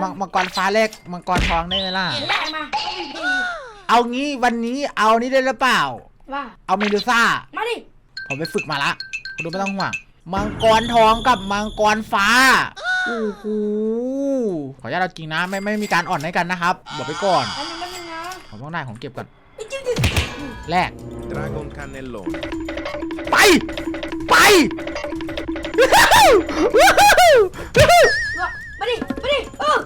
มังมังกรฟ้าแรกมังกรทองได้ไหมล่ะแรกมาต้องมีดีเอางี้วันนี้เอานี่ได้หรือเปล่า ว่าเอาเมดูซ่า มาดิผมไปฝึกมาละคุณดูไม่ต้องห่วง มังกรทองกับมังกรฟ้า โอ้โห ขออนุญาตเราจริงนะ ไม่ไม่มีการอ่อนให้กันนะครับ บอกไปก่อน อันนี้มันนึงนะผมต้องได้ของเก็บก่อนไอ้จิ๊บจิ๊บแรก Dragon Cannellone. ไป ไปว่ามาดิมาดิเอออุ้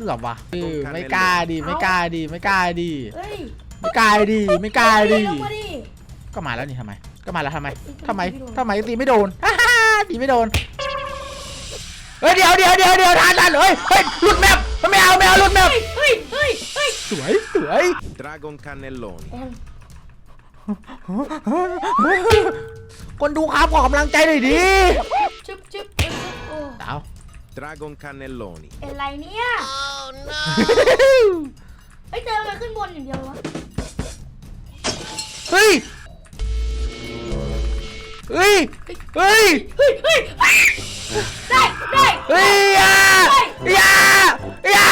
กือบว่ะเออไม่กล้าดีไม่กล้าดีไม่กล้าดีเฮ้ยไม่กล้าดีไม่กล้าดีลงมาดิก็มาแล้วนี่ทำไม ก็มาแล้วทำไมทำไมทำไมตีไม่โดนฮ่าฮ่าตีไม่โดนเฮ้ยเดี๋ยวเดี๋ยวเดี๋ยวเดี๋ยวทานทันเฮ้ยเฮ้ยหลุดแมปไม่เอาไม่เอาหลุดแมปเฮ้ยเฮ้ยเฮ้ยเฮ้ยสวยสวย Dragon Cannelloni. แอนคนดูครับขอกำลังใจหน่อยดิ Dragon Cannelloni. เป็นไรเนี่ย เฮ้ยเจอมันขึ้นบนอย่างเดียววะเฮ้ย เฮ้ย เฮ้ย เฮ้ยเฮ้ยเฮ้ยได้ได้เฮ้ยอย่าอย่าอย่า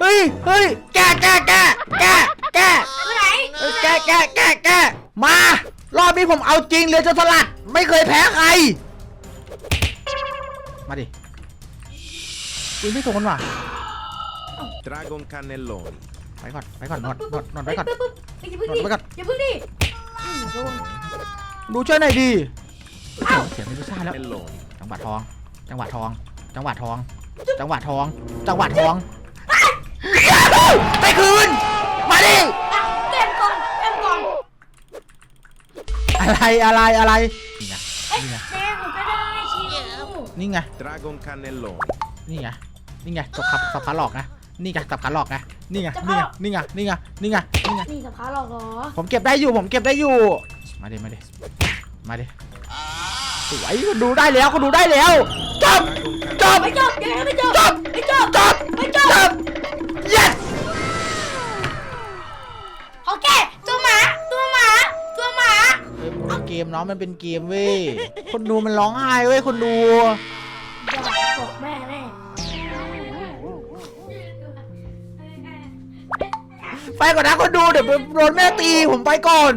เฮ้ย เฮ้ย แกแกแกแกแกตัวไหนเอ้ยแกแกแกแกมา รอบนี้ผมเอาจริงเรือจนสลัด ไม่เคยแพ้ใคร มาดิ คุยไม่โดนว่ะ Dragon Cannelloni. ไปก่อนไปก่อนนอนนอนนอนไปก่อน ปึ๊บปึ๊บเฮ้ยอย่าเพิ่งดินอนไว้ก่อน อย่าเพิ่งดิอืมโดนดูช่วยหน่อยดิอ้าวเสียงไม่รู้ซ่าแล้ว Cannelloni. จังหวัดทอง จังหวัดทอง จังหวัดทอง จังหวัดทอง จังหวัดทองไปคืน มาดิ อะเต็มก่อนเต็มก่อนอะไรอะไรอะไร นี่ไง เอ้ยนี่ไง แดงหนูก็ได้ชิวนี่ไง Dragon Cannelloni. นี่ไง นี่ไงสับขับสับขาหลอกนะ นี่ไงสับขาหลอกนะ นี่ไง นี่ไง นี่ไง นี่ไง นี่ไง นี่ไงนี่สภาหลอกเหรอ ผมเก็บได้อยู่ ผมเก็บได้อยู่ มาดิมาดิมาดิสวยคุณดูได้แล้วคุณดูได้แล้วจบ Dragon จบไม่จบยังไงไม่จบจบไม่จบจบไม่จบจบ yes โอเค ตัวหมา ตัวหมา ตัวหมาเฮ้ยมันเป็นเกมเนาะมันเป็นเกมเว้ย คนดูมันร้องไห้เว้ยคนดูอย่าบอกแม่ ไปก่อนนะคนดูเดี๋ยวโดนแม่ตีผมไปก่อน